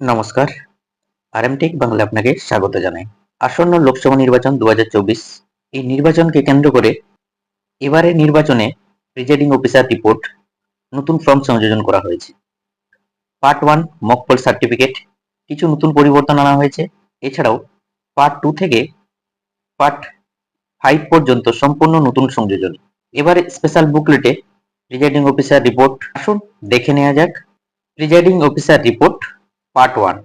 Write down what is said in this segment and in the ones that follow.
নমস্কার। আর আরএমটেক বাংলা আপনাকে স্বাগত জানাই। আসন্ন লোকসভা নির্বাচন দু হাজার চব্বিশ। এই নির্বাচনকে কেন্দ্র করে এবারে নির্বাচনে প্রিজাইডিং অফিসার রিপোর্ট নতুন ফর্ম সংযোজন করা হয়েছে। পার্ট ওয়ান মকপল সার্টিফিকেট কিছু নতুন পরিবর্তন আনা হয়েছে। এছাড়াও পার্ট টু থেকে পার্ট ফাইভ পর্যন্ত সম্পূর্ণ নতুন সংযোজন। এবারে স্পেশাল বুকলেটে প্রিজাইডিং অফিসার রিপোর্ট আসুন, দেখে নেওয়া যাক। Presiding officer report part one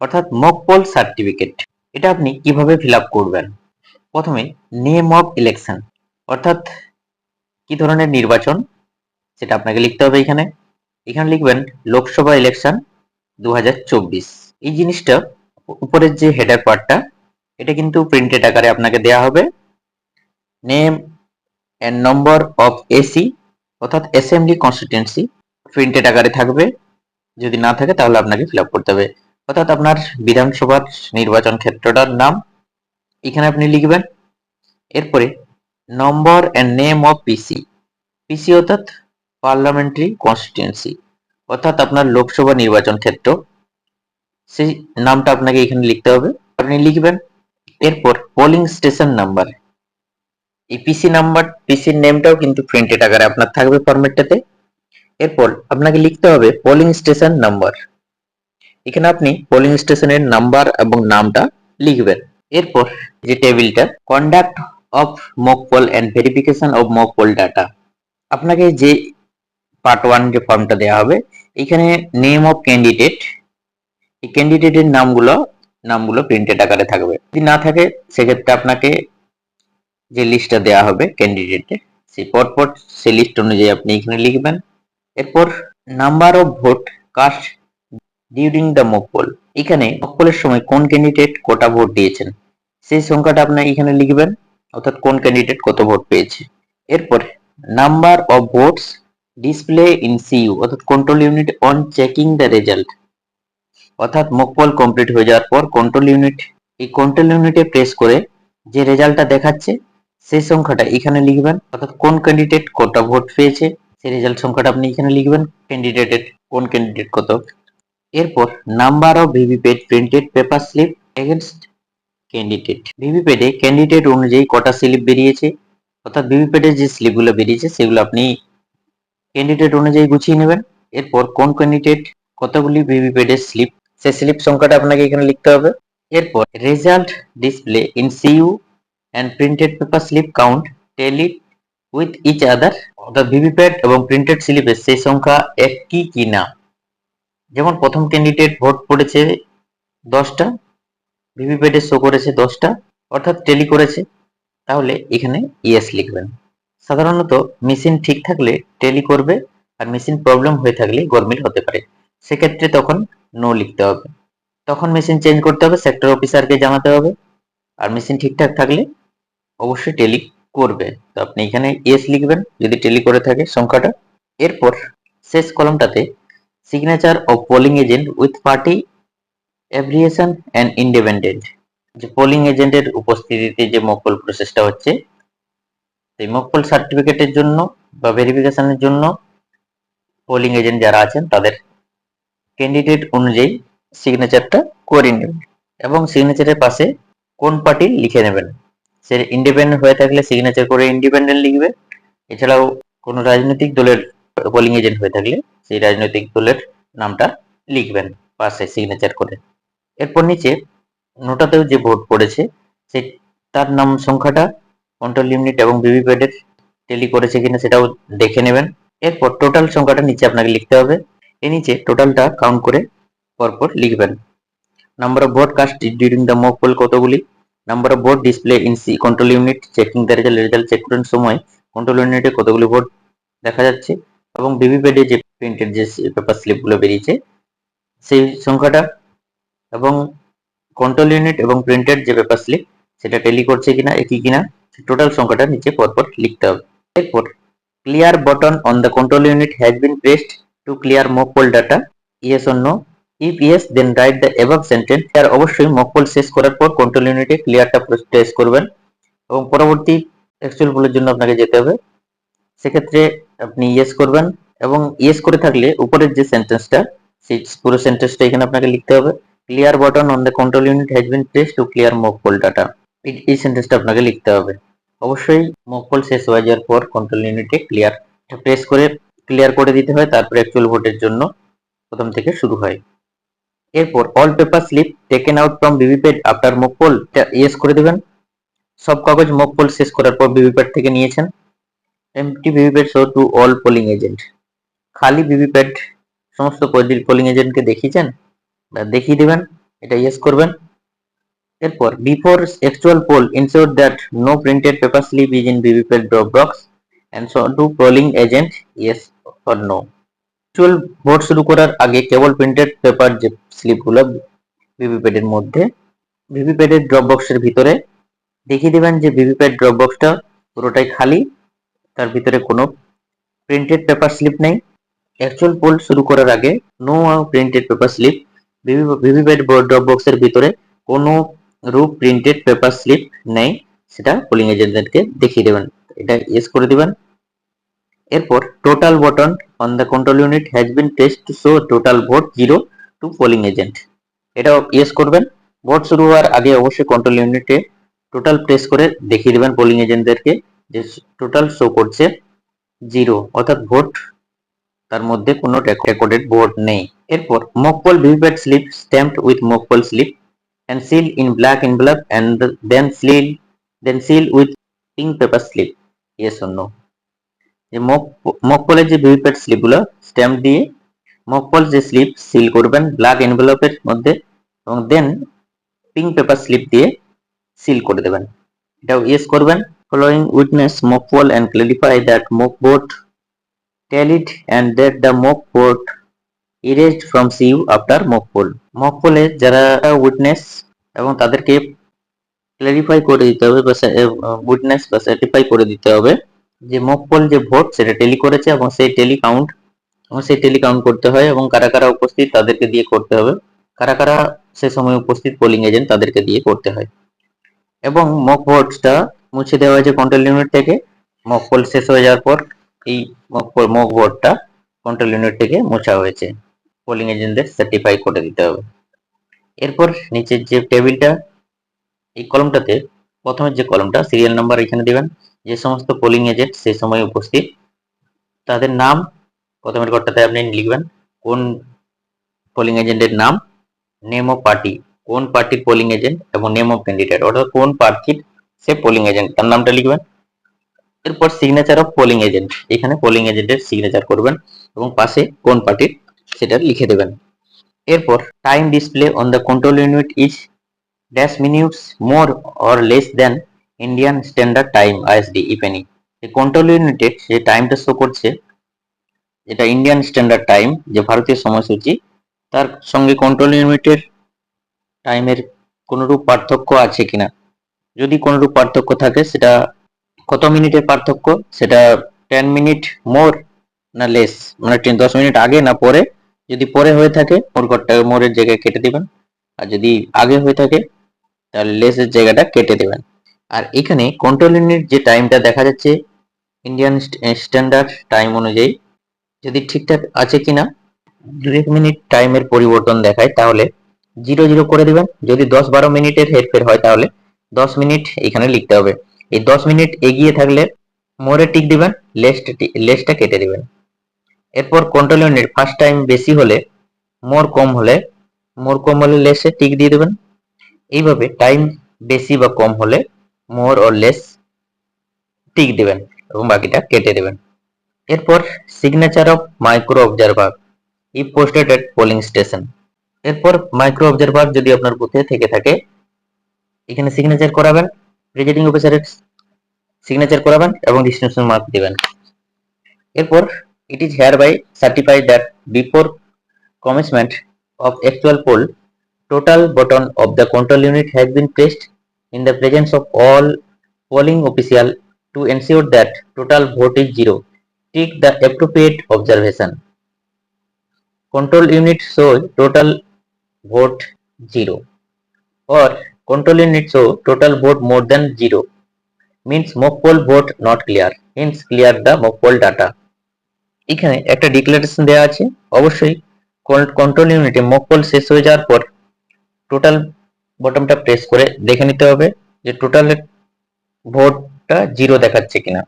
অর্থাৎ মক পোল সার্টিফিকেট এটা আপনি কীভাবে ফিল করবেন? প্রথমে নেম অফ ইলেকশন অর্থাৎ কি ধরনের নির্বাচন, সেটা আপনাকে লিখতে হবে এখানে। এখানে লিখবেন লোকসভা ইলেকশন দু হাজার চব্বিশ। এই জিনিসটা উপরের যে হেডার পার্টটা এটা কিন্তু প্রিন্টেড আকারে আপনাকে দেয়া হবে। Name and number of AC অর্থাৎ অ্যাসেম্বলি কনস্টিটিউন্সি প্রিন্টেড আকারে থাকবে। যদি না থাকে তাহলে আপনাকে ফিল করতে হবে। অর্থাৎ আপনার বিধানসভার নির্বাচন ক্ষেত্রটার নাম এখানে আপনি লিখবেন। এরপরে number and name of PC PC অর্থাৎ পার্লামেন্টারি কনস্টিটিউন্সি অর্থাৎ আপনার লোকসভা নির্বাচন ক্ষেত্র। সেই নামটা আপনাকে এখানে লিখতে হবে। আপনি লিখবেন। এরপর পোলিং স্টেশন নাম্বার এই পিসি নাম্বার পিসির নেমটাও কিন্তু প্রিন্টেড আকারে আপনার থাকবে ফরম্যাটটাতে এরপর আপনাকে লিখতে হবে পোলিং স্টেশন নাম্বার এখানে আপনি পোলিং স্টেশনের নাম্বার এবং নামটা লিখবেন। এরপর যে টেবিলটা conduct of mock poll and verification of mock poll data আপনাকে যে পার্ট ওয়ান যে ফর্মটা দেওয়া হবে, এখানে নেম অফ ক্যান্ডিডেট এই ক্যান্ডিডেটের নামগুলো নামগুলো প্রিন্টেড আকারে থাকবে। যদি না থাকে, সেক্ষেত্রে আপনাকে যে লিস্টটা দেওয়া হবে ক্যান্ডিডেটের সেই পরপর সেই লিস্ট অনুযায়ী আপনি এখানে লিখবেন। এরপর number of vote cast during the mock poll এখানে মকপলের সময় কোন ক্যান্ডিডেট কটা ভোট দিয়েছেন? সেই সংখ্যাটা আপনি এখানে লিখবেন, অর্থাৎ কোন ক্যান্ডিডেট কত ভোট পেয়েছে। এরপর number of votes display in CU অর্থাৎ control unit on checking the result অর্থাৎ মকপল কমপ্লিট হয়ে যাওয়ার পর কন্ট্রোল ইউনিট এই কন্ট্রোল ইউনিটে প্রেস করে যে রেজাল্টটা দেখাচ্ছে, সেই সংখ্যাটা এখানে লিখবেন, অর্থাৎ কোন ক্যান্ডিডেট কটা ভোট পেয়েছে। সেই রেজাল্ট সংখ্যাটা আপনি এখানে লিখবেন ক্যান্ডিডেটের কোন ক্যান্ডিডেট কত। এরপর number of VVPAT printed paper slip against candidate ভিভিপ্যাটে candidate অনুযায়ী কটা স্লিপ বেরিয়েছে, অর্থাৎ ভিভিপ্যাটের যে স্লিপগুলো বেরিয়েছে, সেগুলো আপনি ক্যান্ডিডেট অনুযায়ী গুছিয়ে নেবেন। এরপর কোন ক্যান্ডিডেট কতগুলি ভিভিপ্যাটের স্লিপ সেই স্লিপ সংখ্যাটা আপনাকে এখানে লিখতে হবে। এরপর result display in CU and printed paper slip count tallied with each other অর্থাৎ ভিভিপ্যাট এবং প্রিন্টেড স্লিপে সেই সংখ্যা একই কি না যেমন প্রথম ক্যান্ডিডেট ভোট পড়েছে দশটা ভিভিপ্যাটে শো করেছে দশটা, অর্থাৎ টেলি করেছে, তাহলে এখানে ইয়েস লিখবেন। সাধারণত মেশিন ঠিক থাকলে টেলি করবে আর মেশিন প্রবলেম হয়ে থাকলে গরমিল হতে পারে। সেক্ষেত্রে তখন নো লিখতে হবে। তখন মেশিন চেঞ্জ করতে হবে সেক্টর অফিসারকে জানাতে হবে। আর মেশিন ঠিকঠাক থাকলে অবশ্যই টেলি করবে। তো আপনি এখানে এস লিখবেন, যদি টেলি করে থাকে সংখ্যাটা। এরপর শেষ কলমটাতে signature of polling agent with party abbreviation and independent যে পোলিং এজেন্টের উপস্থিতিতে যে মকপল প্রসেসটা হচ্ছে, সেই মকপল সার্টিফিকেটের জন্য বা ভেরিফিকেশনের জন্য পোলিং এজেন্ট যারা আছেন, তাদের ক্যান্ডিডেট অনুযায়ী সিগনেচারটা করে নেবেন। এবং সিগনেচারের পাশে কোন পার্টি লিখে নেবেন। সে ইন্ডিপেন্ডেন্ট হয়ে থাকলে সিগনেচার করে ইন্ডিপেন্ডেন্ট লিখবে। এছাড়াও কোনো রাজনৈতিক দলের পোলিং এজেন্ট হয়ে থাকলে সেই রাজনৈতিক দলের নামটা লিখবেন পাশে সিগনেচার করে। এরপর নিচে নোটাতেও যে ভোট পড়েছে, সে তার নাম, সংখ্যাটা কন্ট্রোল ইউনিট এবং ভিভিপ্যাটের টেলি করেছে কিনা সেটাও দেখে নেবেন। এরপর টোটাল সংখ্যাটা নিচে আপনাকে লিখতে হবে। এর নিচে টোটালটা কাউন্ট করে পরপর লিখবেন। Number of vote cast during the mock poll কতগুলি? Number of vote display in C control unit checking the result result check করার সময় কন্ট্রোল ইউনিটে কতগুলি ভোট দেখা যাচ্ছে, এবং ভিভিপ্যাটে যে প্রিন্টেড যে পেপার স্লিপগুলো বেরিয়েছে, সেই সংখ্যাটা, এবং কন্ট্রোল ইউনিট এবং প্রিন্টেড যে পেপার স্লিপ সেটা টেলি করছে কিনা, একই কিনা টোটাল সংখ্যাটা নিচে পরপর লিখতে হবে। এরপর clear button on the control unit has been pressed to clear mock poll data yes no if yes then write the above sentence আর অবশ্যই মকপল শেষ করার পর কন্ট্রোল ইউনিটে ক্লিয়ারটা প্রেস করবেন। এবং পরবর্তী অ্যাকচুয়াল ভুলের জন্য আপনাকে যেতে হবে। সেক্ষেত্রে আপনি ইয়েস করবেন এবং ইয়েস করে থাকলে উপরের যে সেন্টেন্সটা সেই পুরো সেন্টেন্সটা এখানে আপনাকে লিখতে হবে। Clear button on the control unit has been press to clear mock poll data এই সেন্টেন্সটা আপনাকে লিখতে হবে। অবশ্যই মক পোল শেষ হয়ে যাওয়ার পর কন্ট্রোল ইউনিটে ক্লিয়ার প্রেস করে ক্লিয়ার করে দিতে হয়, তারপর অ্যাকচুয়াল ভোটের জন্য প্রথম থেকে শুরু হয়। এরপর all paper slip taken out from VVPAT after mock poll yes করে দেবেন। সব কাগজ মক পোল শেষ করার পর ভিভিপ্যাট থেকে নিয়েছেন। Empty VVPAT show to all polling agent খালি ভিভিপ্যাট সমস্ত পোলিং এজেন্টকে দেখিয়েছেন? দেখিয়ে দেবেন, এটা ইয়েস করবেন। এরপর before actual poll ensure that no printed paper slip is in VVPAT drop box and show to polling agent yes or no actual vote শুরু করার আগে কেবল প্রিন্টেড পেপার যে স্লিপগুলো ভিভিপ্যাটের মধ্যে ভিভিপ্যাটের ড্রপ বক্সের ভিতরে দেখিয়ে দেবেন যে ভিভিপ্যাট ড্রপ বক্সটা পুরোটাই খালি, তার ভিতরে কোনো প্রিন্টেড পেপার স্লিপ নেই। অ্যাকচুয়াল পোল শুরু করার আগে no printed paper slip VVPAT drop বক্সের ভিতরে কোনো রূপ প্রিন্টেড পেপার স্লিপ নেই। সেটা পোলিং এজেন্টদেরকে দেখিয়ে দেবেন। এটা ইয়েস করে দিবেন। এরপর total button on the control unit has been test to show total vote zero to polling agent এটাও ইয়েস করবেন। ভোট শুরু হওয়ার আগে অবশ্যই কন্ট্রোল ইউনিটে টোটাল প্রেস করে দেখিয়ে দেবেন পোলিং এজেন্টদেরকে যে টোটাল শো করছে জিরো অর্থাৎ ভোট তার মধ্যে কোনো রেকর্ডেড ভোট নেই। এরপর mock poll VVPAT slip stamped with mock poll slip and sealed in black envelope and then sealed then sealed with pink paper slip. Yes or no? যে mock মকপলের যে VVPAT স্লিপগুলো stamp দিয়ে mock poll যে slip seal করবেন black এনভেলপের মধ্যে এবং দেন পিঙ্ক পেপার স্লিপ দিয়ে সিল করে দেবেন। এটাও ইয়েস করবেন। Following witness mock poll and clarify that mock vote tallied and that the mock vote erased from CU after mock poll mock poll-এ যারা উইটনেস এবং তাদেরকে ক্লারিফাই করে দিতে হবে বা উইটনেস বা সার্টিফাই করে দিতে হবে যে মক পোল যে ভোট সেটা টেলি করেছে এবং সেই টেলি কাউন্ট এবং সেই টেলি কাউন্ট করতে হয় এবং কারা কারা উপস্থিত তাদেরকে দিয়ে করতে হবে। কারা কারা সে সময় উপস্থিত পোলিং এজেন্ট তাদেরকে দিয়ে করতে হয়। এবং মক ভোটটা মুছে দেওয়া হয়েছে কন্ট্রোল ইউনিট থেকে। মক পোল শেষ হয়ে যাওয়ার পর এই মক ভোটটা কন্ট্রোল ইউনিট থেকে মোছা হয়েছে। পোলিং এজেন্টদের সার্টিফাই করে দিতে হবে। এরপর নিচের যে টেবিলটা এই কলমটাতে প্রথমের যে কলমটা সিরিয়াল নাম্বার এখানে দিবেন। যে সমস্ত পোলিং এজেন্ট সেই সময় উপস্থিত, তাদের নাম, প্রথমের ঘরটাতে আপনি লিখবেন, কোন পোলিং এজেন্টের নাম নেম অফ পার্টি কোন পার্টির পোলিং এজেন্ট এবং নেম অফ ক্যান্ডিডেট অর্থাৎ কোন প্রার্থীর সে পোলিং এজেন্ট তার নামটা লিখবেন। এরপর সিগনেচার অফ পোলিং এজেন্ট এখানে পোলিং এজেন্টের সিগনেচার করবেন এবং পাশে কোন পার্টির সেটা লিখে দেবেন। এরপর time display on the control unit is dash minutes more or less than Indian standard time ISD if any এই কন্ট্রোল ইউনিটে যে টাইমটা শো করছে যেটা ইন্ডিয়ান স্ট্যান্ডার্ড টাইম যে ভারতীয় সময়সূচি, তার সঙ্গে কন্ট্রোল ইউনিটের টাইমের কোনোরূপ পার্থক্য আছে কিনা? যদি কোনোরূপ পার্থক্য থাকে, সেটা কত মিনিটের পার্থক্য? সেটা টেন মিনিট মোর না লেস মানে দশ মিনিট আগে না পরে? যদি পরে হয়ে থাকে মোর ঘরটা মোরের জায়গায় কেটে দিবেন। আর যদি আগে হয়ে থাকে, তাহলে লেসের জায়গাটা কেটে দেবেন। আর এখানে কন্ট্রোল ইউনিট যে টাইমটা দেখা যাচ্ছে ইন্ডিয়ান স্ট্যান্ডার্ড টাইম অনুযায়ী, যদি ঠিকঠাক আছে কিনা, দু এক মিনিট টাইমের পরিবর্তন দেখায়, তাহলে জিরো জিরো করে দেবেন। যদি দশ বারো মিনিটের হেরফের হয়, তাহলে দশ মিনিট এখানে লিখতে হবে। এই দশ মিনিট এগিয়ে থাকলে মোরে টিক দিবেন লেসটা লেসটা কেটে দিবেন। এরপর কন্ট্রোল ইউনিট ফার্স্ট টাইম বেশি হলে মোর কম হলে মোর কম হলে লেসে টিক দিয়ে দেবেন। এইভাবে টাইম বেশি বা কম হলে মোর অর লেস টিক দেবেন এবং বাকিটা কেটে দেবেন। এরপর signature of micro observer if posted at polling station এরপর মাইক্রো অবজারভার যদি আপনার বুথে থেকে থাকে, এখানে সিগনেচার করাবেন প্রিজাইডিং অফিসারের সিগনেচার করাবেন এবং ডিস্টিংশন মার্ক দিবেন। এরপর it is hereby certified that before commencement of actual poll, total button of the control unit has been pressed in the presence of all polling official to ensure that total vote is zero take the appropriate observation control unit shows total vote zero or control unit show total vote more than zero means mock poll vote not clear hence clear the mock poll data এখানে একটা declaration দেওয়া আছে অবশ্যই control ইউনিটে mock poll শেষ হয়ে যাওয়ার পর টোটাল বটমটা প্রেস করে দেখে নিতে হবে যে টোটাল ভোটটা জিরো দেখাচ্ছে কিনা।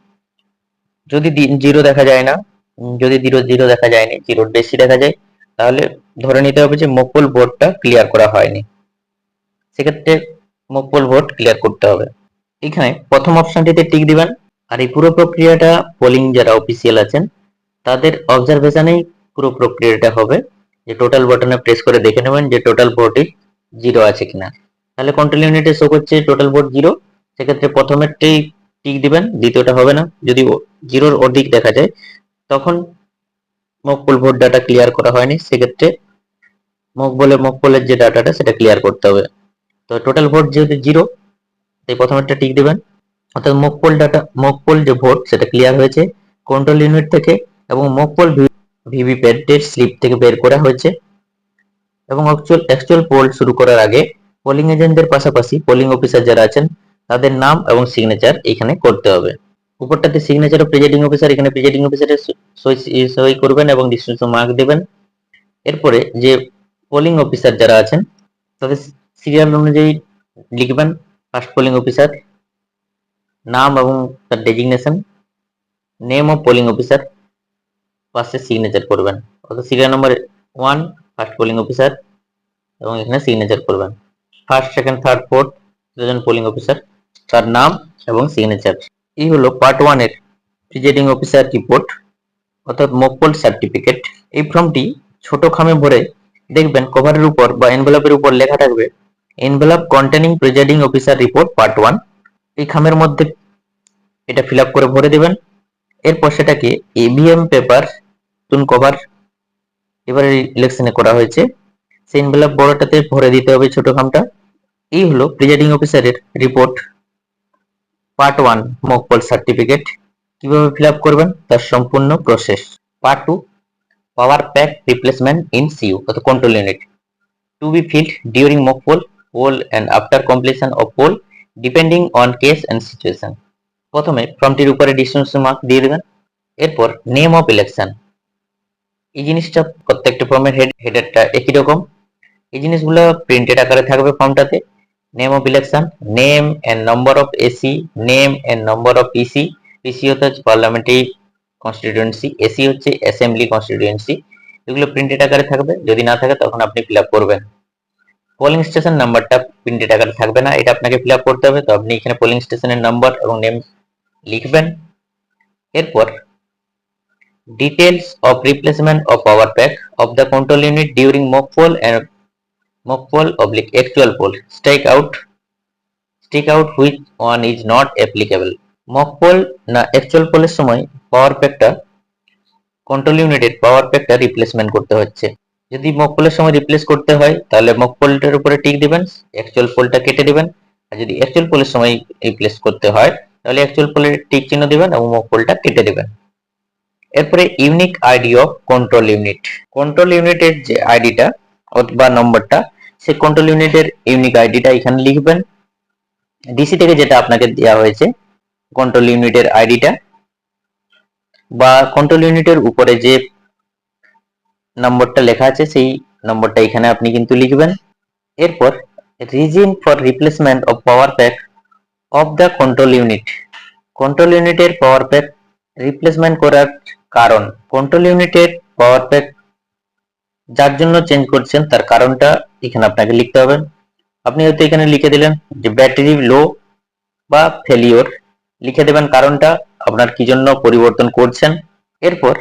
যদি জিরো দেখা যায় না যদি জিরো জিরো দেখা যায়নি জিরোর বেশি দেখা যায়, তাহলে ধরে নিতে হবে যে মকপল ভোটটা ক্লিয়ার করা হয়নি। সেক্ষেত্রে মকপল ভোট ক্লিয়ার করতে হবে। এখানে প্রথম অপশনটিতে টিক দিবেন। আর এই পুরো প্রক্রিয়াটা পোলিং যারা অফিসিয়াল আছেন, তাদের অবজারভেশনেই পুরো প্রক্রিয়াটা হবে। যে টোটাল বটনে প্রেস করে দেখে নেবেন যে টোটাল ভোটই জিরো আছে কিনা। তাহলে কন্ট্রোল ইউনিটে শো করছে টোটাল ভোট জিরো সেক্ষেত্রে প্রথমেরটাই টিক দিবেন, দ্বিতীয়টা হবে না। যদি জিরোর অধিক দেখা যায়, তখন মকবুল ভোট ডাটা ক্লিয়ার করা হয়নি, সেক্ষেত্রে মকবলে মকবলের যে ডাটাটা সেটা ক্লিয়ার করতে হবে। তো টোটাল ভোট যেহেতু জিরো তাই প্রথমেরটা টিক দিবেন। অর্থাৎ mock poll data mock poll যে ভোট সেটা ক্লিয়ার হয়েছে। কন্ট্রোল ইউনিট থেকে এবং মকপোল ভিভিপ্যাটের স্লিপ থেকে বের করা হয়েছে। এবং অ্যাকচুয়াল অ্যাকচুয়াল পোল শুরু করার আগে পোলিং এজেন্টদের পাশাপাশি পোলিং অফিসার যারা আছেন, তাদের নাম এবং সিগনেচার এখানে করতে হবে। উপরটাতে সিগনেচার অফ প্রিজাইডিং অফিসার এখানে প্রিজাইডিং অফিসারের সই করবেন এবং ডিস্ট্রিবিউশন মার্ক দেবেন। এরপরে যে পোলিং অফিসার যারা আছেন, তাদের সিরিয়াল অনুযায়ী লিখবেন ফার্স্ট পোলিং অফিসার নাম এবং তার designation name of polling officer পাশে সিগনেচার করবেন। অর্থাৎ serial number one first polling officer এবং এখানে সিগনেচার করবেন। ফার্স্ট সেকেন্ড থার্ড ফোর্থ দুজন পোলিং অফিসার তার নাম এবং সিগনেচার এই হলো পার্ট ওয়ানের প্রিজাইডিং অফিসার রিপোর্ট অর্থাৎ মকপল সার্টিফিকেট এই ফর্মটি ছোট খামে ভরে দেখবেন কভারের উপর বা এনভেলপের উপর লেখা থাকবে envelope containing presiding officer report part one এই খামের মধ্যে এটা ফিল করে ভরে দেবেন। এরপর সেটাকে এবিএম পেপার নতুন কভার এবারে ইলেকশনে করা হয়েছে। সেই এনভেলপ বড়টাতে ভরে দিতে হবে ছোট খামটা এই হলো প্রিজাইডিং অফিসারের report part one mock poll certificate কীভাবে ফিল করবেন? তার সম্পূর্ণ process part two power pack replacement in CU অর্থাৎ control unit to be filled during mock poll poll and after completion of poll depending on case and situation প্রথমে ফর্মটির উপরে distance mark দিয়ে দেবেন। এরপর নেম অফ ইলেকশন এই জিনিসটা প্রত্যেকটা ফর্মের হেড হেডারটা একই রকম। এই জিনিসগুলো প্রিন্টেড আকারে থাকবে ফর্মটাতে name of election name and number of AC name and number of PC PC হচ্ছে পার্লামেন্টারি কনস্টিটিউয়েন্সি এসি হচ্ছে অ্যাসেম্বলি কনস্টিটিউয়েন্সি এগুলো প্রিন্টেড আকারে থাকবে। যদি না থাকে, তখন আপনি ফিল আপ করবেন। পোলিং স্টেশন নাম্বারটা প্রিন্টেড আকারে থাকবে না। এটা আপনাকে ফিল আপ করতে হবে। তো আপনি এখানে পোলিং স্টেশনের নাম্বার এবং নেম লিখবেন। এরপর details of replacement of power pack of the control unit during mock poll and mock poll oblique actual poll. Strike out, stick out which one is not applicable. Mock poll না actual পোলের সময় পাওয়ার প্যাকটা control ইউনিটের পাওয়ার প্যাকটা replacement করতে হচ্ছে। যদি mock পোলের সময় রিপ্লেস করতে হয়, তাহলে মক পোলটার উপরে টিক দিবেন অ্যাকচুয়াল পোলটা কেটে দিবেন। আর যদি অ্যাকচুয়াল পোলের সময় রিপ্লেস করতে হয়, তাহলে অ্যাকচুয়াল পোলের টিক চিহ্ন দিবেন এবং মক পোলটা কেটে দিবেন। এরপরে unique ID of control unit control ইউনিটের যে আইডিটা অথবা নম্বরটা সেই কন্ট্রোল ইউনিটের ইউনিক আইডিটা এখানে লিখবেন। ডিসি থেকে যেটা আপনাকে দেওয়া হয়েছে কন্ট্রোল ইউনিটের আইডিটা বা কন্ট্রোল ইউনিটের উপরে যে নম্বরটা লেখা আছে, সেই নম্বরটা এখানে আপনি কিন্তু লিখবেন। এরপর reason for replacement of power pack of the control unit control ইউনিটের পাওয়ার প্যাক রিপ্লেসমেন্ট করার কারণ কন্ট্রোল ইউনিটের পাওয়ার প্যাক যার জন্য চেঞ্জ করছেন, তার কারণটা এখানে আপনাকে লিখতে হবে। আপনি হয়তো এখানে লিখে দিলেন যে ব্যাটারি লো বা ফেলিওর লিখে দেবেন কারণটা, আপনার কি জন্য পরিবর্তন করছেন। এরপর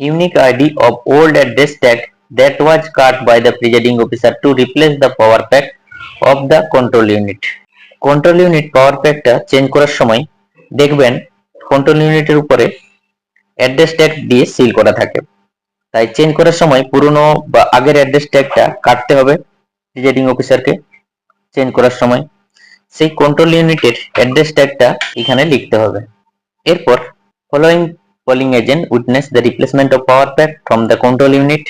unique ID of old address tag that was cut by the presiding officer to replace the power pack of the control unit control unit power প্যাকটা চেঞ্জ করার সময় দেখবেন কন্ট্রোল ইউনিটের উপরে অ্যাড্রেস ট্যাগ দিয়ে সিল করা থাকে। তাই চেঞ্জ করার সময় পুরনো বা আগের অ্যাড্রেস ট্যাগটা কাটতে হবে প্রিজাইডিং অফিসারকে চেঞ্জ করার সময়। সেই কন্ট্রোল ইউনিটের অ্যাড্রেস ট্যাগটা এখানে লিখতে হবে। এরপর following polling agent witness the replacement of power pack from the control unit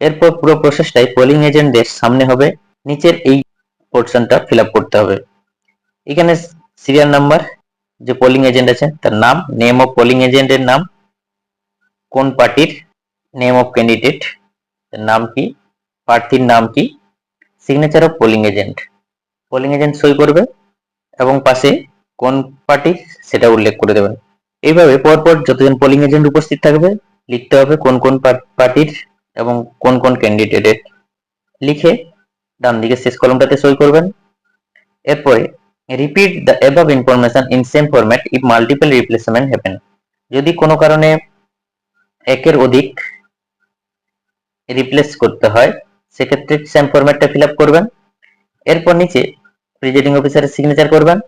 এরপর পুরো প্রসেসটাই পোলিং এজেন্টদের সামনে হবে। নিচের এই পোর্শনটা ফিল করতে হবে। এখানে সিরিয়াল নাম্বার যে পোলিং এজেন্ট আছে তার নাম নেম অফ পোলিং এজেন্টের নাম কোন পার্টির নেম অফ ক্যান্ডিডেট নাম কি? প্রার্থীর নাম কি? Signature of polling agent polling agent সই করবে এবং পাশে কোন পার্টি সেটা উল্লেখ করে দেবেন। এইভাবে পরপর যতজন পোলিং এজেন্ট উপস্থিত থাকবে, লিখতে হবে কোন কোন পার্টির এবং কোন কোন ক্যান্ডিডেটের লিখে ডান দিকে শেষ কলমটাতে সই করবেন। এরপরে repeat the above information in same format if multiple replacement happen যদি কোনো কারণে একের অধিক রিপ্লেস করতে হয়, সেক্ষেত্রে সেম ফরম্যাটটা ফিল আপ করবেন। এরপর নিচে প্রিজাইডিং অফিসারের সিগনেচার করবেন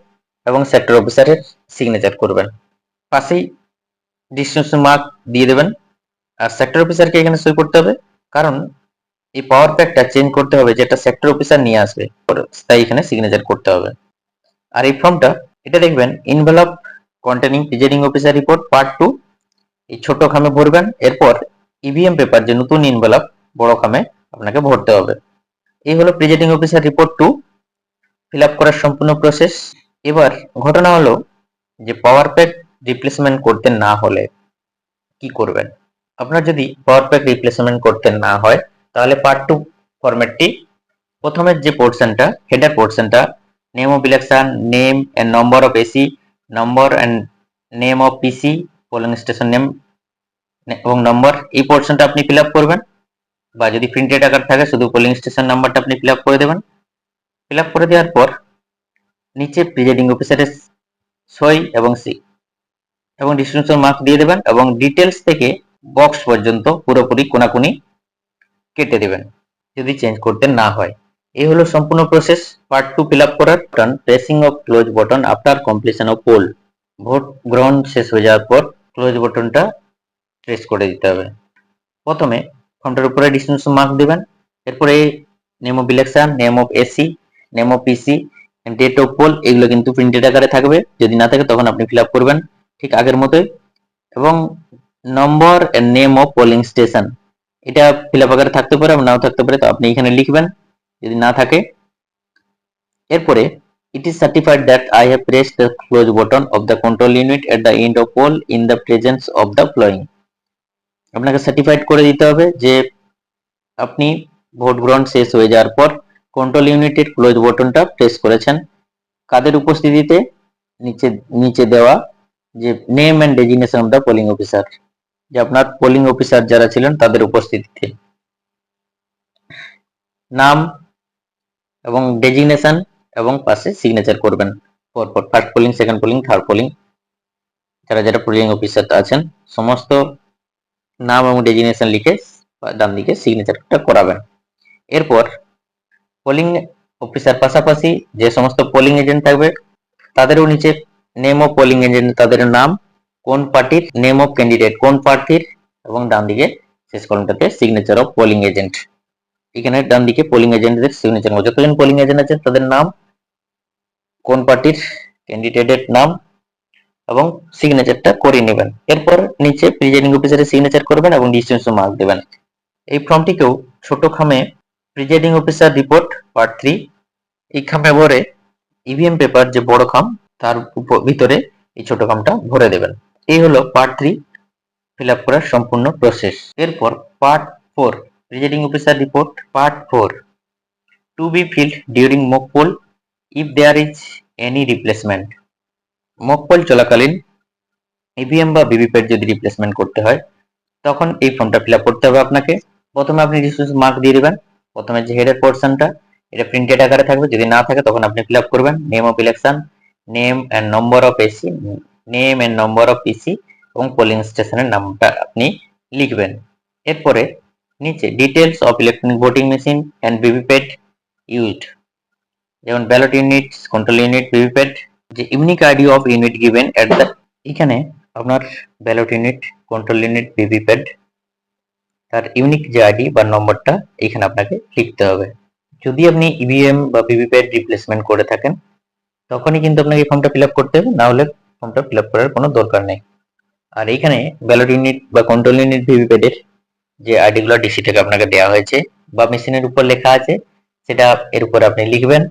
এবং সেক্টর অফিসারের সিগনেচার করবেন। পাশেই ডিস্টিংশন মার্ক দিয়ে দেবেন। আর সেক্টর অফিসারকে এখানে সই করতে হবে, কারণ এই পাওয়ার প্যাকটা চেঞ্জ করতে হবে যেটা সেক্টর অফিসার নিয়ে আসবে, তাই এখানে সিগনেচার করতে হবে। আর এই ফর্মটা এটা দেখবেন envelope containing presiding officer report part two এই ছোট খামে ভরবেন, এরপর ইভিএম পেপার যে নতুন ইনভেলপ বড় খামে আপনাকে ভরতে হবে। এই হলো presiding officer report two fill up করার সম্পূর্ণ প্রসেস এবার ঘটনা হলো যে পাওয়ার প্যাক রিপ্লেসমেন্ট করতে না হলে কি করবেন? আপনার যদি পাওয়ার প্যাক রিপ্লেসমেন্ট করতে না হয়, তাহলে পার্ট টু ফরম্যাটটি প্রথমের যে পোর্শনটা হেডার পোর্শনটা name of election name and number of AC number and name of PC polling station name এবং নম্বর এই পোর্শনটা আপনি ফিল আপ করবেন বা যদি প্রিন্টেড আকার থাকে শুধু পোলিং স্টেশন নাম্বারটা আপনি ফিল আপ করে দেবেন। ফিল আপ করে দেওয়ার পর নিচে প্রিজাইডিং অফিসারের সই এবং সি এবং ডিস্ট্রিবিউশন মার্ক দিয়ে দেবেন এবং ডিটেলস থেকে বক্স পর্যন্ত পুরোপুরি কোনাকুনি কেটে দেবেন যদি চেঞ্জ করতে না হয়। এই হলো সম্পূর্ণ process part two fill up করার turn pressing of close button after completion of poll vote গ্রহণ শেষ হয়ে যাওয়ার পর ক্লোজ বটনটা প্রেস করে দিতে হবে। প্রথমে ফর্মটার উপরে ডিস্টেন্স মার্ক দেবেন। এরপরে name of election name of AC name of PC date of poll এগুলো কিন্তু প্রিন্টেড আকারে থাকবে। যদি না থাকে তখন আপনি ফিল আপ করবেন ঠিক আগের মতোই। এবং number name of polling station এটা ফিল আপ আকারে থাকতে পারে নাও থাকতে পারে, তো আপনি এখানে লিখবেন। যদি না থাকে, এরপরে it is certified that I have pressed the close button of the control unit at the end of poll in the presence of the following আপনাকে সার্টিফাইড করে দিতে হবে যে আপনি ভোট গ্রহণ শেষ হয়ে যাওয়ার পর কন্ট্রোল ইউনিটের ক্লোজ বটনটা প্রেস করেছেন। কাদের উপস্থিতিতে? নিচে নিচে দেওয়া যে name and designation of the polling officer যে আপনার পোলিং অফিসার যারা ছিলেন তাদের উপস্থিতিতে। নাম এবং ডেজিগনেশন এবং পাশে সিগনেচার করবেন। পরপর first polling second polling third polling যারা যারা পোলিং অফিসার আছেন, সমস্ত নাম এবং ডেজিগনেশন লিখে ডান দিকে সিগনেচারটা করাবেন। এরপর পোলিং অফিসার পাশাপাশি যে সমস্ত পোলিং এজেন্ট থাকবে, তাদেরও নিচে নেম অফ পোলিং এজেন্ট তাদের নাম, কোন পার্টির নেম অফ ক্যান্ডিডেট কোন প্রার্থীর, এবং ডান দিকে শেষ কলমটাতে সিগনেচার অফ পোলিং এজেন্ট এখানে ডান দিকে পোলিং এজেন্টদের সিগনেচার যতজন পোলিং এজেন্ট আছে তাদের নাম, কোন পার্টির ক্যান্ডিডেটের নাম এবং সিগনেচারটা করে নেবেন। এরপর নিচে প্রিজাইডিং অফিসারের সিগনেচার করবেন এবং ডিস্টেন্স মার্ক দেবেন। এই ফর্মটিকেও ছোট খামে presiding officer report part three এই খামে ভরে ইভিএম পেপার যে বড় খাম, তার ভিতরে এই ছোট খামটা ভরে দেবেন। এই হলো পার্ট থ্রি ফিল করার সম্পূর্ণ প্রসেস এরপর part four presiding officer report part four to be filled during mock poll if there is any replacement mock poll চলাকালীন ইভিএম বা ভিভিপ্যাট যদি রিপ্লেসমেন্ট করতে হয়, তখন এই ফর্মটা ফিল করতে হবে আপনাকে। প্রথমে আপনি ডিসটেন্স মার্ক দিয়ে দিবেন। প্রথমে যে হেডের পোর্শনটা এটা প্রিন্টেড আকারে থাকবে। যদি না থাকে, তখন আপনি ফিল করবেন। Name of election name and number of AC name and number of PC এবং পোলিং স্টেশনের নামটা আপনি লিখবেন। এরপরে নিচে details of electronic voting machine and VVPAT used যেমন ballot unit control unit VVPAT যে unique ID of unit given at the এখানে আপনার ballot unit control unit VVPAT তার ইউনিক যে আইডি বা নম্বরটা, এখানে আপনাকে লিখতে হবে। যদি আপনি ইভিএম বা ভিভিপ্যাট রিপ্লেসমেন্ট করে থাকেন, তখনই কিন্তু আপনাকে ফর্মটা ফিল আপ করতে হবে, না হলে ফর্মটা ফিল আপ করার কোনো দরকার নেই। আর এখানে ব্যালট ইউনিট বা কন্ট্রোল ইউনিট ভিভিপ্যাটের যে আইডিগুলো ডিসি থেকে আপনাকে দেওয়া হয়েছে বা মেশিনের উপর লেখা আছে, সেটা এর উপর আপনি লিখবেন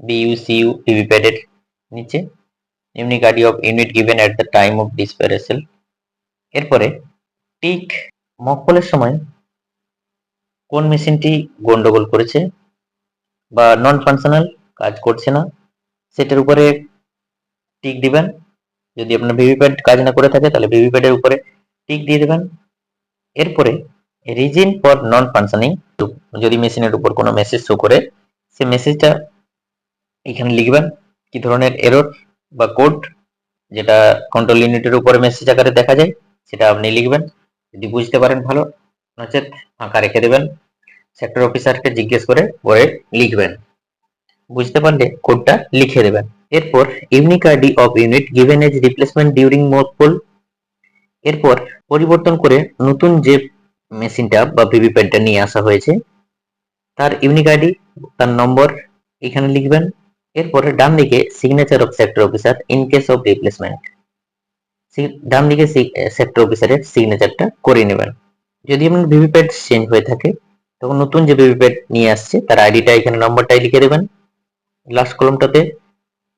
বিইউসিইউ ভিভিপ্যাটের নিচে unique ID of unit given at the time of dispersal এরপরে টিক মকপলের সময় কোন মেশিনটি গন্ডগোল করেছে বা নন ফাংশনাল কাজ করছে না, সেটার উপরে টিক দিবেন। যদি আপনার ভিভিপ্যাড কাজ না করে থাকে, তাহলে ভিভিপ্যাডের উপরে টিক দিয়ে দেবেন। এরপরে রিজিন ফর নন ফাংশনিং যদি মেশিনের উপর কোনো মেসেজ শো করে সে মেসেজটা এখানে লিখবেন কি ধরনের এরর বা কোড যেটা কন্ট্রোল ইউনিটের উপরে মেসেজ আকারে দেখা যায়, সেটা আপনি লিখবেন। যদি বুঝতে পারেন ভালো, নচেত ফাঁকা রেখে দেবেন। সেক্টর অফিসারকে জিজ্ঞেস করে, পরে লিখবেন। বুঝতে পারলে কোডটা লিখে দেবেন। এরপর unique ID of unit given as replacement during mock poll এরপর পরিবর্তন করে নতুন যে মেশিনটা বা ভিভিপ্যাডটা নিয়ে আসা হয়েছে। তার ইউনিক আইডি তার নম্বর, এখানে লিখবেন। এরপর ডান দিকে signature of sector officer in case of replacement ডান দিকে সেক্টর অফিসারের সিগনেচারটা করে নেবেন। যদি আপনার ভিভিপ্যাড চেঞ্জ হয়ে থাকে, তখন নতুন যে ভিভিপ্যাড নিয়ে আসছে, তার আইডিটা এখানে, নম্বরটাই লিখে দেবেন। লাস্ট কলমটাতে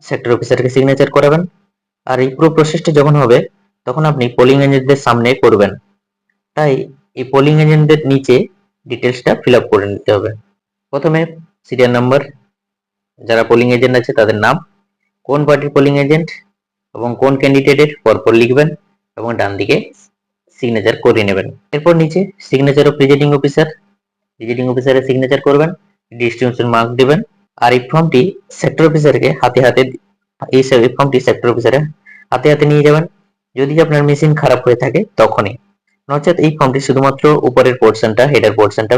সেক্টর অফিসারকে সিগনেচার করাবেন। আর এই পুরো প্রসেসটা যখন হবে, তখন আপনি পোলিং এজেন্টদের সামনে করবেন। তাই এই পোলিং এজেন্টদের নিচে ডিটেলসটা ফিল আপ করে নিতে হবে। প্রথমে সিরিয়াল নাম্বার যারা পোলিং এজেন্ট আছে তাদের নাম, কোন পার্টির পোলিং এজেন্ট এবং কোন ক্যান্ডিডেটের পরপর লিখবেন এবং ডান দিকে সিগনেচার করে নেবেন। এরপর নিচে signature of presiding officer presiding অফিসারের সিগনেচার করবেন ডিস্ট্রিবিউশন মার্ক দেবেন, আর এই ফর্মটি সেক্টর অফিসারকে হাতে হাতে, এই ফর্মটি সেক্টর অফিসারের হাতে হাতে নিয়ে যাবেন। যদি আপনার মেশিন খারাপ হয়ে থাকে, তখনই নচেত এই ফর্মটি শুধুমাত্র উপরের পোর্শনটা হেডার পোর্শনটা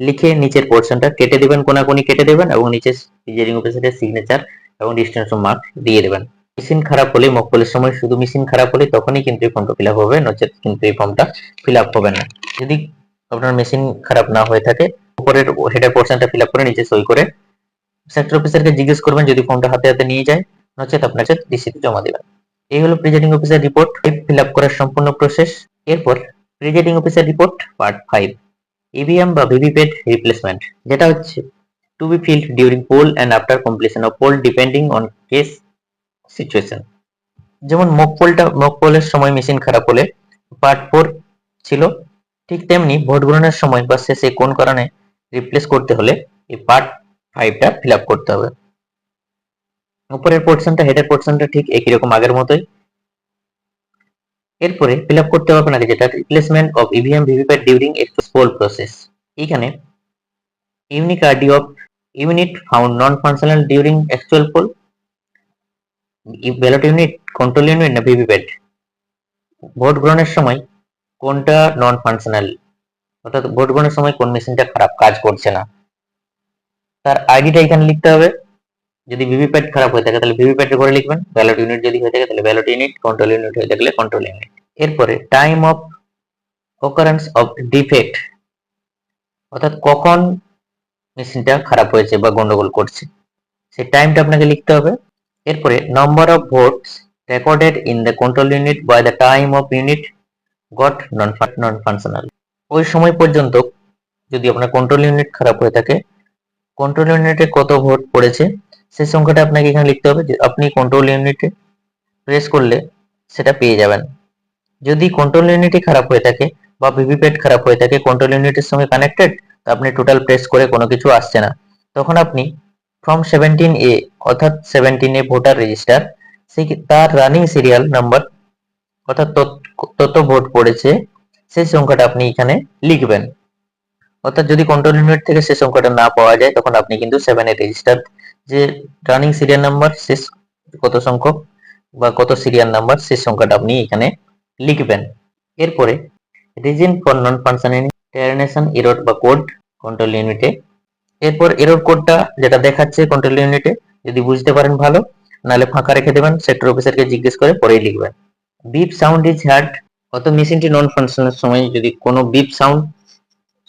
লিখে নিচের পোর্শনটা কেটে দেবেন, কোনাকুনি কেটে দেবেন এবং নিচে প্রিজাইডিং অফিসারের সিগনেচার এবং ডিস্টেন্সন মার্ক দিয়ে দেবেন। মেশিন খারাপ হলে মকপলের সময় শুধু মেশিন খারাপ হলে তখনই কিন্তু এই ফর্মটা ফিল হবে, নচেত কিন্তু এই ফর্মটা ফিল হবে না। যদি আপনার মেশিন খারাপ না হয়ে থাকে, উপরের হেডার পোর্শনটা ফিল আপ করে নিচে সই করে সেক্টর অফিসারকে জিজ্ঞেস করবেন যদি ফর্মটা হাতে হাতে নিয়ে যায়, নচেত আপনাকে ডিসিতে জমা দেবেন। এই হলো presiding officer report fill up করার সম্পূর্ণ প্রসেস এরপর presiding officer report part five EVM বা ভিভিপ্যাট রিপ্লেসমেন্ট যেটা হচ্ছে to be filled during poll and after completion of poll depending on case situation যেমন মক পোলটা মক পোলের সময় মেশিন খারাপ হলে পার্ট ফোর ছিল, ঠিক তেমনি ভোট গ্রহণের সময় বা শেষে কোন কারণে রিপ্লেস করতে হলে এই পার্ট ফাইভটা ফিল আপ করতে হবে। উপরের পোর্শনটা হেডের পোর্শনটা ঠিক একই রকম আগের মতোই। এরপরে ফিল আপ করতে হবে আপনাকে যেটা replacement of EVM VVPAT during a poll process এখানে unique ID of unit found non functional during actual poll ballot unit control unit না ভিভিপ্যাট ভোট গ্রহণের সময় কোনটা নন ফাংশনাল অর্থাৎ ভোট গ্রহণের সময় কোন মেশিনটা খারাপ, কাজ করছে না। তার আইডিটা এখানে লিখতে হবে। যদি ভিভিপ্যাট খারাপ হয়ে থাকে, তাহলে ভিভিপ্যাট করে লিখবেন। ব্যালট ইউনিট যদি হয়ে থাকে, তাহলে ব্যালট ইউনিট কন্ট্রোল ইউনিট হয়ে থাকলে কন্ট্রোল ইউনিট। এরপরে time of occurrence of defect অর্থাৎ কখন মেশিনটা খারাপ হয়েছে বা গন্ডগোল করছে। সেই টাইমটা আপনাকে লিখতে হবে। এরপরে number of votes recorded in the control unit by the time of unit got non non functional ওই সময় পর্যন্ত যদি আপনার কন্ট্রোল ইউনিট খারাপ হয়ে থাকে কন্ট্রোল ইউনিটে কত ভোট পড়েছে? সেই সংখ্যাটা আপনাকে এখানে লিখতে হবে আপনি কন্ট্রোল ইউনিটে প্রেস করলে সেটা পেয়ে যাবেন। যদি কন্ট্রোল ইউনিটই খারাপ হয়ে থাকে বা ভিভিপ্যাট খারাপ হয়ে থাকে কন্ট্রোল ইউনিটের সঙ্গে কানেক্টেড তো আপনি টোটাল প্রেস করে কোনো কিছু আসছে না। তখন আপনি ফর্ম সেভেন্টিন এ অর্থাৎ সেভেন্টিন এ ভোটার রেজিস্টার সেই তার রানিং সিরিয়াল নাম্বার অর্থাৎ তত ভোট পড়েছে, সেই সংখ্যাটা আপনি এখানে লিখবেন। অর্থাৎ যদি কন্ট্রোল ইউনিট থেকে সেই সংখ্যাটা না পাওয়া যায়, তখন আপনি কিন্তু সেভেন এ রেজিস্টার যে রানিং সিরিয়াল নাম্বার শেষ কত সংখ্যক বা কত সিরিয়াল নাম্বার সেই সংখ্যাটা আপনি এখানে লিখবেন। এরপরে reason for non functioning termination error বা কোড কন্ট্রোল ইউনিটে এরপর এরর কোডটা যেটা দেখাচ্ছে কন্ট্রোল ইউনিটে যদি বুঝতে পারেন ভালো, নাহলে ফাঁকা রেখে দেবেন সেক্টর অফিসারকে জিজ্ঞেস করে পরেই লিখবেন। বিপ সাউন্ড ইজ হার্ড অত মেশিনটি নন ফাংশনের সময় যদি কোনো বিপ সাউন্ড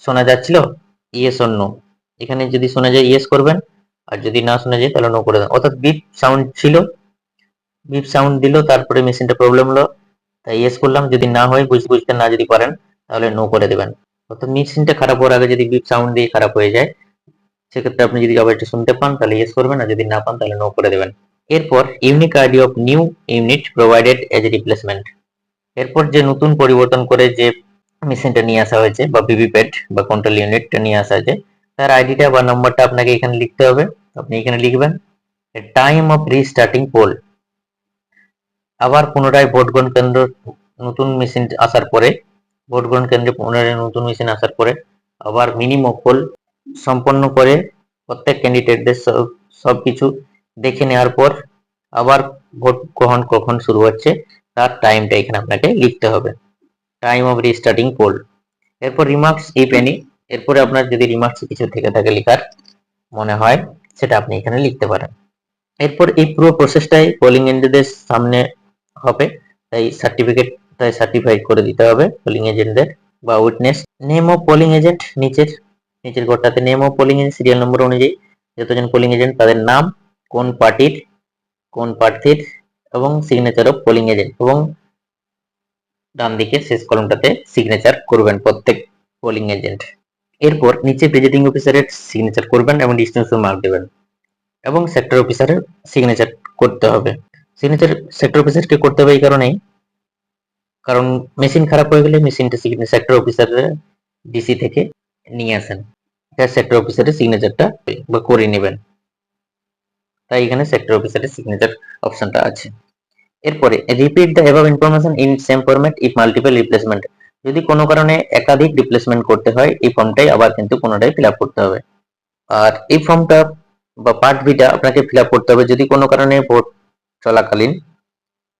শোনা যাচ্ছিল ইয়েস নো এখানে যদি শোনা যায় ইয়েস করবেন আর যদি না শোনা যায়, তাহলে নো করে দেন অর্থাৎ বিপ সাউন্ড ছিল। বিপ সাউন্ড দিল, তারপরে মেশিনটা প্রবলেম হলো। তাই ইয়েস করলাম। যদি না হয়, বুঝতে বুঝতে না যদি পারেন, তাহলে নো করে দেবেন। অর্থাৎ মেশিনটা খারাপ হওয়ার আগে যদি বিপ সাউন্ড দিয়ে খারাপ হয়ে যায়, সেক্ষেত্রে আপনি যদি আবার শুনতে পান, তাহলে ইয়েস করবেন। আর যদি না পান, তাহলে নো করে দেবেন। এরপর unique ID of new unit provided as a replacement এরপর যে নতুন পরিবর্তন করে যে মেশিনটা নিয়ে আসা হয়েছে, বা ভিভিপ্যাট বা কন্ট্রোল ইউনিটটা নিয়ে আসা হয়েছে তার আইডিটা বা নম্বরটা আপনাকে এখানে লিখতে হবে। আপনি এখানে লিখবেন টাইম অফ রিস্টার্টিং পোল আবার পুনরায় ভোট গ্রহণ কেন্দ্র নতুন মেশিন আসার পরে, ভোট গ্রহণ কেন্দ্রে পুনরায় নতুন মেশিন আসার পরে আবার মিনিমাম পোল সম্পন্ন করে প্রত্যেক ক্যান্ডিডেটদের সব কিছু দেখে নেওয়ার পর আবার ভোট গ্রহণ কখন শুরু হচ্ছে, তার টাইমটা এখানে আপনাকে লিখতে হবে। টাইম অফ রিস্টার্টিং পোল এরপর রিমার্কস ইফ এনি এরপরে আপনার যদি রিমার্কস কিছু থেকে থাকে লেখার মনে হয়, সেটা আপনি এখানে লিখতে পারেন। এরপর এই পুরো প্রসেসটাই পোলিং এজেন্টদের সামনে হবে। তাই সার্টিফিকেট তাই সার্টিফাই করে দিতে হবে পোলিং এজেন্টদের বা witness name of polling agent নিচের নিচের ঘরটাতে name of polling agent serial number অনুযায়ী যতজন পোলিং এজেন্ট তাদের নাম, কোন পার্টির, কোন প্রার্থীর এবং সিগনেচার অফ পোলিং এজেন্ট এবং ডান দিকে শেষ কলমটাতে সিগনেচার করবেন প্রত্যেক পোলিং এজেন্ট এরপর নিচে প্রেজিডিং অফিসারের সিগনেচার করবেন এবং ডিস্টেন্স মার্ক দেবেন। এবং সেক্টর অফিসারের সিগনেচার করতে হবে। সিগনেচার সেক্টর অফিসারকে করতে হবে এই কারণেই। কারণ মেশিন খারাপ হয়ে গেলে মেশিনটা সেক্টর অফিসারের ডিসি থেকে নিয়ে আসেন। সেক্টর অফিসারের সিগনেচারটা বা করে নেবেন। তাই এখানে সেক্টর অফিসারের সিগনেচার অপশনটা আছে। এরপরে repeat the above information in same format if multiple replacement যদি কোনো কারণে একাধিক রিপ্লেসমেন্ট করতে হয়, এই ফর্মটাই আবার কিন্তু পুনরায় ফিল করতে হবে। আর এই ফর্মটা বা পার্ট বিটা আপনাকে ফিল করতে হবে যদি কোনো কারণে ভোট চলাকালীন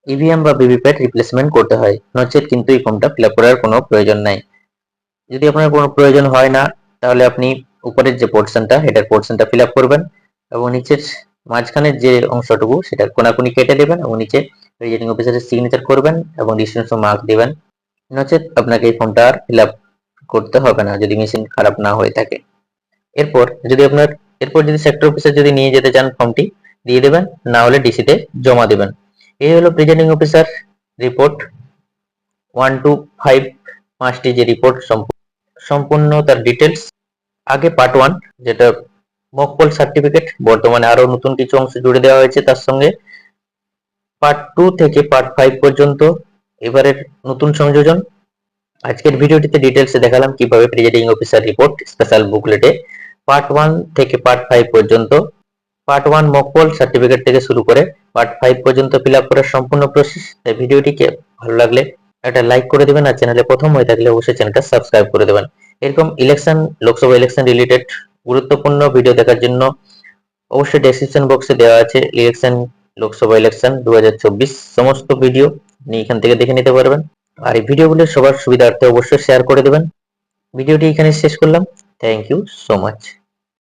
ইভিএম বা ভিভিপ্যাট রিপ্লেসমেন্ট করতে হয়, নচেত কিন্তু এই ফর্মটা ফিল করার কোনো প্রয়োজন নাই। যদি আপনার কোনো প্রয়োজন হয় না, তাহলে আপনি উপরের যে পোর্শনটা হেডার পোর্শনটা ফিল করবেন এবং নিচের মাঝখানের যে অংশটুকু সেটা কোনাকুনি কেটে দেবেন এবং নিচে প্রেজিডিং অফিসারের সিগনেচার করবেন এবং ডিস্টেন্স মার্ক দেবেন। নচেত আপনাকে এই ফর্মটা আর ফিল করতে হবে না যদি মেশিন খারাপ না হয়ে থাকে। এরপর যদি আপনার, এরপর যদি সেক্টর অফিসার যদি নিয়ে যেতে চান ফর্মটি, দিয়ে দেবেন, না হলে ডিসিতে জমা দেবেন। এই হলো presenting officer report one two five পাঁচটি যে রিপোর্ট সম্পূর্ণ তার ডিটেলস আগে পার্ট ওয়ান যেটা মকপল সার্টিফিকেট বর্তমানে আরও নতুন কিছু অংশ জুড়ে দেওয়া হয়েছে তার সঙ্গে। পার্ট টু থেকে পার্ট ফাইভ পর্যন্ত এবারের নতুন সংযোজন। আজকের ভিডিওটিতে ডিটেলসে দেখালাম কীভাবে প্রেজেন্টিং অফিসার রিপোর্ট স্পেশাল বুকলেটে পার্ট ওয়ান থেকে পার্ট ফাইভ পর্যন্ত part one mock poll certificate থেকে শুরু করে পার্ট ফাইভ পর্যন্ত ফিল আপ করার সম্পূর্ণ প্রসেস তাই ভিডিওটিকে ভালো লাগলে একটা লাইক করে দেবেন আর চ্যানেলে প্রথম হয়ে থাকলে অবশ্যই চ্যানেলটা সাবস্ক্রাইব করে দেবেন। এরকম ইলেকশন লোকসভা ইলেকশন রিলেটেড গুরুত্বপূর্ণ ভিডিও দেখার জন্য অবশ্যই ডেসক্রিপশন বক্সে দেওয়া আছে ইলেকশন লোকসভা ইলেকশন দু হাজার চব্বিশ সমস্ত ভিডিও আপনি এখান থেকে দেখে নিতে পারবেন। আর এই ভিডিওগুলো সবার সুবিধার্থে অবশ্যই শেয়ার করে দেবেন। ভিডিওটি এখানে শেষ করলাম। Thank you so much